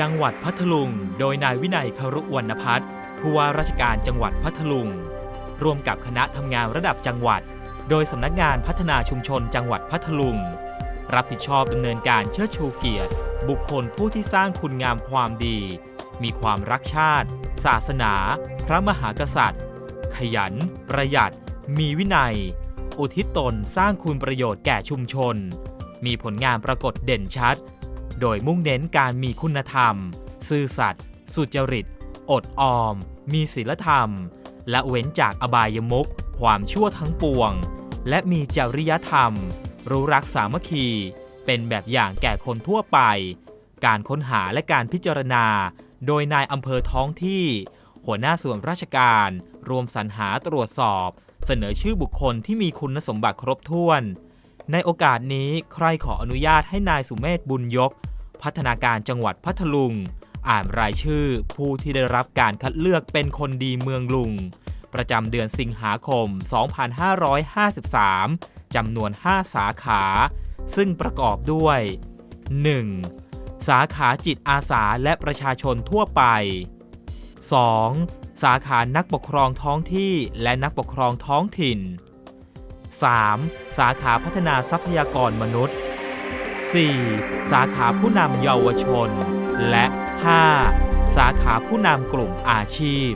จังหวัดพัทลุง โดยนายวินัยคารุวรรณพัฒน์ผู้ว่าราชการจังหวัดพัทลุง ร่วมกับคณะทำงานระดับจังหวัด โดยสำนักงานพัฒนาชุมชนจังหวัดพัทลุง รับผิดชอบดำเนินการเชิดชูเกียรติ บุคคลผู้ที่สร้างคุณงามความดี มีความรักชาติ ศาสนา พระมหากษัตริย์ ขยัน ประหยัด มีวินัย อุทิศตนสร้างคุณประโยชน์แก่ชุมชน มีผลงานปรากฏเด่นชัด โดยมุ่งเน้นการมีคุณธรรม ซื่อสัตย์ สุจริต อดออม มีศีลธรรม และเว้นจากอบายมุขความชั่วทั้งปวง และมีจริยธรรม รู้รักสามัคคี เป็นแบบอย่างแก่คนทั่วไป การค้นหาและการพิจารณา โดยนายอำเภอท้องที่ หัวหน้าส่วนราชการ รวมสรรหาตรวจสอบ เสนอชื่อบุคคลที่มีคุณสมบัติครบถ้วน ในโอกาสนี้ใครขออนุญาตให้นายสุเมธบุญยก พัฒนาการจังหวัดพัทลุง อ่านรายชื่อผู้ที่ได้รับการคัดเลือกเป็นคนดีเมืองลุง ประจำเดือนสิงหาคม 2553 จำนวน 5 สาขา ซึ่งประกอบด้วย 1. สาขาจิตอาสาและประชาชนทั่วไป 2. สาขานักปกครองท้องที่และนักปกครองท้องถิ่น 3. สาขาพัฒนาทรัพยากรมนุษย์ 4. สาขาผู้นำเยาวชน และ 5. สาขาผู้นำกลุ่มอาชีพ